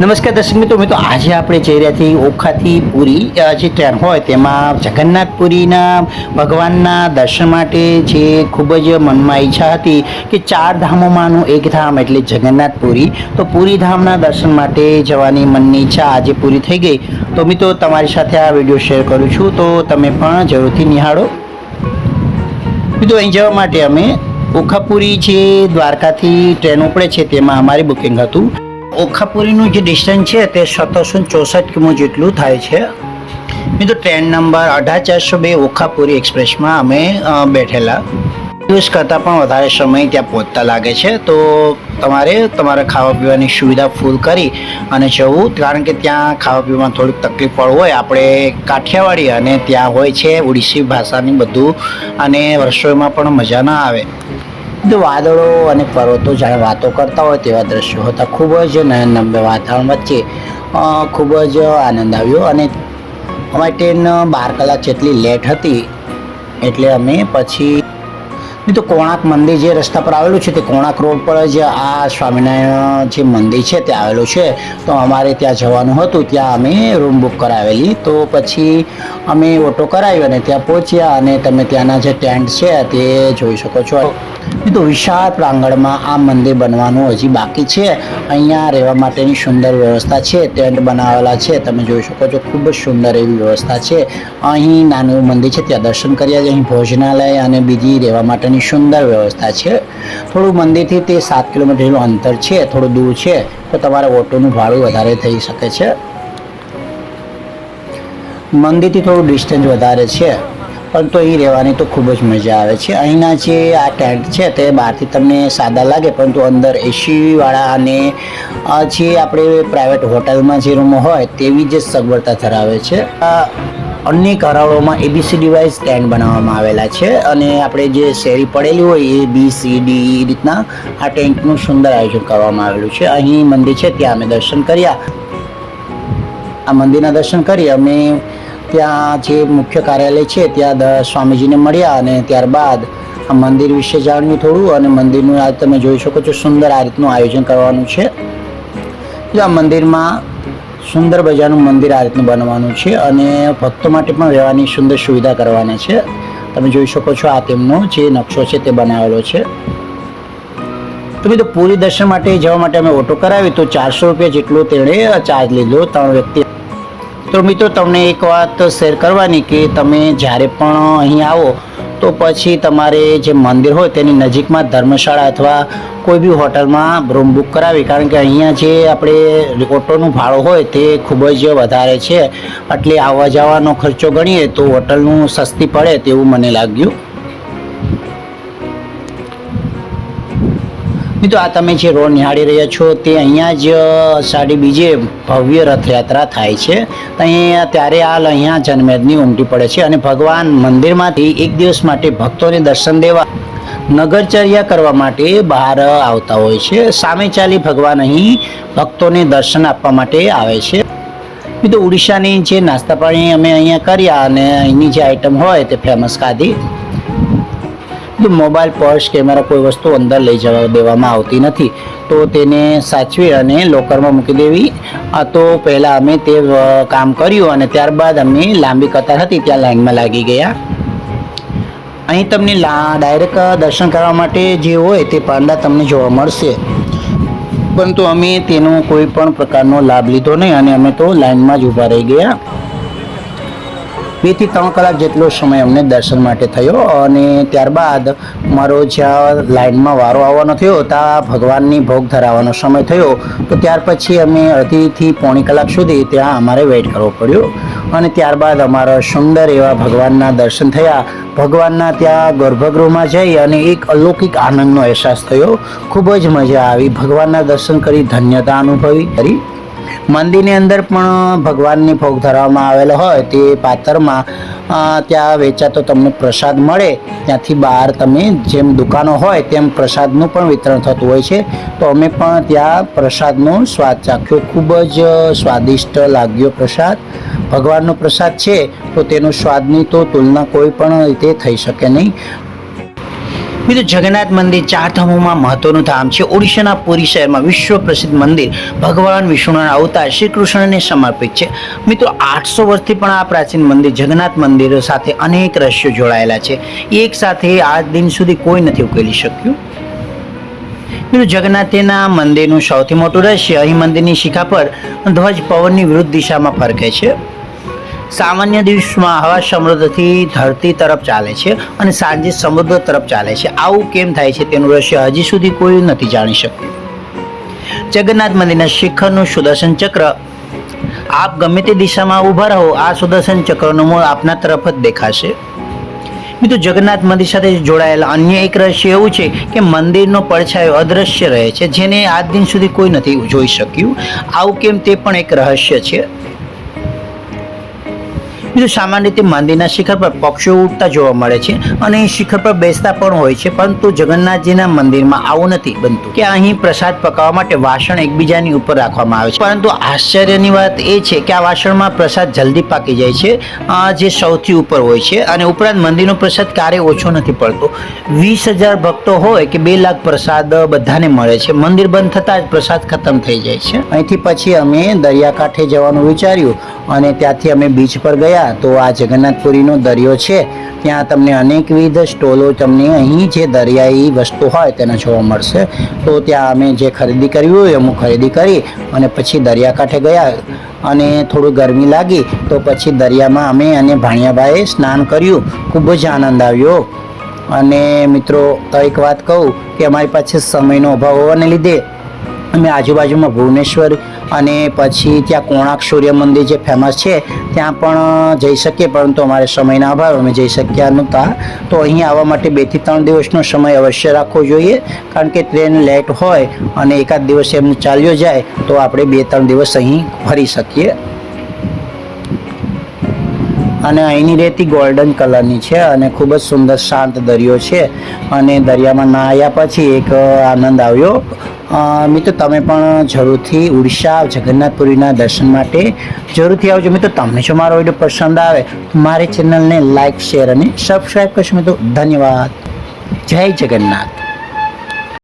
નમસ્કાર દર્શક મિત્રો મિત્રો, આજે આપણે જઈ રહ્યા છીએ ઓખાથી પુરી. જે ટ્રેન હોય તેમાં જગન્નાથપુરીના ભગવાનના દર્શન માટે જે ખૂબ જ મનમાં ઈચ્છા હતી કે ચાર ધામોમાંનું એક ધામ એટલે જગન્નાથપુરી. તો પુરી ધામના દર્શન માટે જવાની મનની ઈચ્છા આજે પૂરી થઈ ગઈ. તો મિત્રો, તમારી સાથે આ વીડિયો શેર કરું છું. તો તમે પણ જરૂરથી નિહાળો. મિત્રો, અહીં જવા માટે અમે ઓખાપુરી જે દ્વારકાથી ટ્રેન ઉપડે છે, તેમાં અમારી બુકિંગ હતું. ઓખાપુરીનું જે ડિસ્ટન્સ છે તે સત્તરસો ચોસઠ કિમો જેટલું થાય છે. મિત્રો ટ્રેન નંબર અઢાર ચારસો બે ઓખાપુરી એક્સપ્રેસમાં અમે બેઠેલા. દિવસ કરતાં પણ વધારે સમય ત્યાં પહોંચતા લાગે છે. તો તમારે તમારા ખાવા પીવાની સુવિધા ફૂલ કરી અને જવું. કારણ કે ત્યાં ખાવા પીવામાં થોડીક તકલીફ પણ હોય. આપણે કાઠિયાવાડી અને ત્યાં હોય છે ઓડિશી ભાષાની બધું. અને રસોઈમાં પણ મજા ના આવે. વાદળો અને પર્વતો જાણે વાતો કરતા હોય તેવા દ્રશ્યો હતા. ખૂબ જ નયનરમ્ય વાતાવરણ વચ્ચે ખૂબ જ આનંદ આવ્યો અને અમારી ટ્રેન બાર કલાક જેટલી લેટ હતી એટલે અમે પછી તો કોણાક મંદિર જે રસ્તા પર આવેલું છે તે કોણાક રોડ પર જ આ સ્વામિનારાયણ જે મંદિર છે તે આવેલું છે. તો અમારે ત્યાં જવાનું હતું, ત્યાં અમે રૂમ બુક કરાવેલી. તો પછી અમે ઓટો કરાવ્યો અને ત્યાં પહોંચ્યા અને તમે ત્યાંના જે ટેન્ટ છે તે જોઈ શકો છો. તો વિશાળ પ્રાંગણમાં આ મંદિર બનવાનું હજી બાકી છે. અહીંયા રહેવા માટેની સુંદર વ્યવસ્થા છે, ટેન્ટ બનાવેલા છે, તમે જોઈ શકો છો ખૂબ જ સુંદર એવી વ્યવસ્થા છે. અહીં નાનું મંદિર છે, ત્યાં દર્શન કર્યા છે અહીં ભોજનાલય અને બીજી રહેવા માટેની સુંદર વ્યવસ્થા છે. થોડું મંદિરથી તે સાત કિલોમીટરનું અંતર છે, થોડું દૂર છે, તો તમારે ઓટોનું ભાડું વધારે થઈ શકે છે. મંદિરથી થોડું ડિસ્ટન્સ વધારે છે. પરંતુ અહીં રહેવાની તો ખૂબ જ મજા આવે છે. અહીંના જે આ ટેન્ટ છે તે બહારથી તમને સાદા લાગે, પરંતુ અંદર એસીવાળા અને જે આપણે પ્રાઇવેટ હોટલમાં જે રૂમો હોય તેવી જ સગવડતા ધરાવે છે. અન્ય કરાળોમાં એબીસી ડીવાઇઝ સ્ટેન્ડ બનાવવામાં આવેલા છે અને આપણે જે શેરી પડેલી હોય એ બી સી ડી એ રીતના આ ટેન્ટનું સુંદર આયોજન કરવામાં આવેલું છે. અહીં મંદિર છે, ત્યાં અમે દર્શન કર્યા. આ મંદિરના દર્શન કરી અમે ત્યાં જે મુખ્ય કાર્યાલય છે, ત્યાં સ્વામીજીને મળ્યા અને ત્યારબાદ આ મંદિર વિશે જાણ્યું થોડું અને મંદિરનું આ તમે જોઈ શકો છો સુંદર આ રીતનું આયોજન કરવાનું છે. આ મંદિરમાં સુંદર મજાનું મંદિર આ રીતનું બનવાનું છે અને ભક્તો માટે પણ રહેવાની સુંદર સુવિધા કરવાની છે. તમે જોઈ શકો છો આ તેમનો જે નકશો છે તે બનાવેલો છે. તો મિત્રો, પૂરી દર્શન માટે જવા માટે અમે ઓટો કરાવી તો ચારસો રૂપિયા જેટલો તેણે ચાર્જ લીધો. ત્રણ વ્યક્તિ તો મિત્રો, તમને એક વાત શેર કરવાની કે તમે જ્યારે પણ અહીં આવો, તો પછી તમારે જે મંદિર હોય તેની નજીકમાં ધર્મશાળા અથવા કોઈ બી હોટલમાં રૂમ બુક કરાવી. કારણ કે અહીંયા જે આપણે ઓટોનું ભાડું હોય તે ખૂબ જ વધારે છે. એટલે આવવા જવાનો ખર્ચો ગણીએ તો હોટલનું સસ્તી પડે તેવું મને લાગ્યું. મિત્રો, આ તમે જે રોડ નિહાળી રહ્યા છો, તે અહીંયા જ સાડી બીજે ભવ્ય રથયાત્રા થાય છે. અહીંયા ત્યારે હાલ અહીંયા જન્મેદની ઉમટી પડે છે અને ભગવાન મંદિરમાંથી એક દિવસ માટે ભક્તોને દર્શન દેવા, નગરચર્યા કરવા માટે બહાર આવતા હોય છે. સામે ચાલી ભગવાન અહીં ભક્તોને દર્શન આપવા માટે આવે છે. મિત્રો ઓડિશાની જે નાસ્તા પાણી અમે અહીંયા કર્યા અને અહીંની જે આઈટમ હોય તે ફેમસ ખાધી. મોબાઈલ પર્સ કેમેરા કોઈ વસ્તુ અંદર લઈ જવા દેવામાં આવતી નથી. તો તેને સાચવી અને લોકરમાં મૂકી દેવી. આ તો પહેલાં અમે તે કામ કર્યું અને ત્યારબાદ અમે લાંબી કતાર હતી, ત્યાં લાઇનમાં લાગી ગયા. અહીં તમને લા, ડાયરેક્ટ દર્શન કરવા માટે જે હોય તે પાંડા તમને જોવા મળશે. પરંતુ અમે તેનો કોઈ પણ પ્રકારનો લાભ લીધો નહીં અને અમે તો લાઇનમાં જ ઊભા રહી ગયા. બેથી ત્રણ કલાક જેટલો સમય અમને દર્શન માટે થયો અને ત્યારબાદ મારો જ્યાં લાઇનમાં વારો આવવાનો થયો, ત્યાં ભગવાનની ભોગ ધરાવવાનો સમય થયો. તો ત્યાર પછી અમે અડધીથી પોણી કલાક સુધી ત્યાં અમારે વેઇટ કરવો પડ્યો અને ત્યારબાદ અમારા સુંદર એવા ભગવાનના દર્શન થયા. ભગવાનના ત્યાં ગર્ભગૃહમાં જઈ અને એક અલૌકિક આનંદનો અહેસાસ થયો. ખૂબ જ મજા આવી. ભગવાનના દર્શન કરી ધન્યતા અનુભવી. કરી મંદિરની અંદર પણ ભગવાનની ભોગ ધરવામાં આવેલો હોય તે પાત્રમાં ત્યાં વેચાતો તમને પ્રસાદ મળે. ત્યાંથી બહાર તમે જેમ દુકાનો હોય તેમ પ્રસાદનું પણ વિતરણ થતું હોય છે. તો અમે પણ ત્યાં પ્રસાદનો સ્વાદ ચાખ્યો. ખૂબ જ સ્વાદિષ્ટ લાગ્યો પ્રસાદ. ભગવાનનો પ્રસાદ છે, તો તેનો સ્વાદની તો તુલના કોઈ પણ રીતે થઈ શકે નહીં. બીજું જગન્નાથ મંદિર ચાર ધામોમાં મહત્વનું ધામ છે. ઓડિશાના પુરી શહેરમાં વિશ્વ પ્રસિદ્ધ મંદિર ભગવાન વિષ્ણુના અવતાર શ્રી કૃષ્ણને સમર્પિત છે. મિત્રો, આઠસો વર્ષથી પણ આ પ્રાચીન મંદિર જગન્નાથ મંદિર સાથે અનેક રહસ્યો જોડાયેલા છે. એક સાથે આ દિન સુધી કોઈ નથી ઉકેલી શક્યું. મિત્રો, જગન્નાથના મંદિરનું સૌથી મોટું રહસ્ય અહીં મંદિરની શિખા પર ધ્વજ પવનની વિરુદ્ધ દિશામાં ફરકે છે. સામાન્ય દિવસમાં હવા સમૃદ્ધથી ધરતી તરફ ચાલે છે અને સાંજે સમુદ્ર તરફ ચાલે છે. આવું કેમ થાય છે તેનું રહસ્ય હજી સુધી કોઈ નથી જાણી શક્યું. જગન્નાથ મંદિરના શિખરનું સુદર્શન ચક્ર. આપ ગમે તે દિશામાં ઊભા રહો, આ સુદર્શન ચક્રનું મૂળ આપના તરફ જ દેખાશે. મિત્રો, જગન્નાથ મંદિર સાથે જોડાયેલા અન્ય એક રહસ્ય એવું છે કે મંદિરનો પડછાયો અદ્રશ્ય રહે છે, જેને આજ દિન સુધી કોઈ નથી જોઈ શક્યું. આવું કેમ તે પણ એક રહસ્ય છે. બીજું સામાન્ય રીતે મંદિરના શિખર પર પક્ષીઓ ઉડતા જોવા મળે છે અને શિખર પર બેસતા પણ હોય છે, પરંતુ જગન્નાથજીના મંદિરમાં આવું નથી બનતું કે અહીં પ્રસાદ પકાવવા માટે વાસણ એકબીજાની ઉપર રાખવામાં આવે છે. પરંતુ આશ્ચર્યની વાત એ છે કે આ વાસણમાં પ્રસાદ જલ્દી પાકી જાય છે જે સૌથી ઉપર હોય છે અને ઉપરાંત મંદિરનો પ્રસાદ ક્યારેય ઓછો નથી પડતો. વીસ હજાર ભક્તો હોય કે બે લાખ પ્રસાદ બધાને મળે છે. મંદિર બંધ થતાં જ પ્રસાદ ખતમ થઈ જાય છે. અહીંથી પછી અમે દરિયાકાંઠે જવાનું વિચાર્યું. અને ત્યાંથી અમે બીચ પર ગયા તો આ જગન્નાથપુરીનો દરિયો છે. ત્યાં તમને અનેકવિધ સ્ટોલો તમને અહીં જે દરિયાઈ વસ્તુ હોય તેના જોવા મળશે. તો ત્યાં અમે જે ખરીદી કરવી હોય અમુક ખરીદી કરી અને પછી દરિયાકાંઠે ગયા અને થોડું ગરમી લાગી તો પછી દરિયામાં અમે અને ભાણિયાભાઈએ સ્નાન કર્યું. ખૂબ જ આનંદ આવ્યો. અને મિત્રો, તો એક વાત કહું કે અમારી પાસે સમયનો અભાવ હોવાને લીધે અમે આજુબાજુમાં ભુવનેશ્વર અને પછી ત્યાં કોણાર્ક સૂર્ય મંદિર જે ફેમસ છે, ત્યાં પણ જઈ શકીએ, પરંતુ અમારે સમયના અભાવે અમે જઈ શક્યા નહોતા. તો અહીં આવવા માટે બેથી ત્રણ દિવસનો સમય અવશ્ય રાખવો જોઈએ, કારણ કે ટ્રેન લેટ હોય અને એકાદ દિવસ એમને ચાલ્યો જાય, તો આપણે બે ત્રણ દિવસ અહીં ફરી શકીએ. અને અહીંની રેતી ગોલ્ડન કલરની છે અને ખૂબ જ સુંદર શાંત દરિયો છે. અને દરિયામાં નાહ્યા પછી એક આનંદ આવ્યો. મિત્રો, તમે પણ જરૂરથી ઉડીસા જગન્નાથપુરીના દર્શન માટે જરૂરથી આવજો. મિત્રો, તમને જો મારો વીડિયો પસંદ આવે, તો મારી ચેનલને લાઈક, શેર અને સબસ્ક્રાઈબ કરશો. મિત્રો, ધન્યવાદ. જય જગન્નાથ.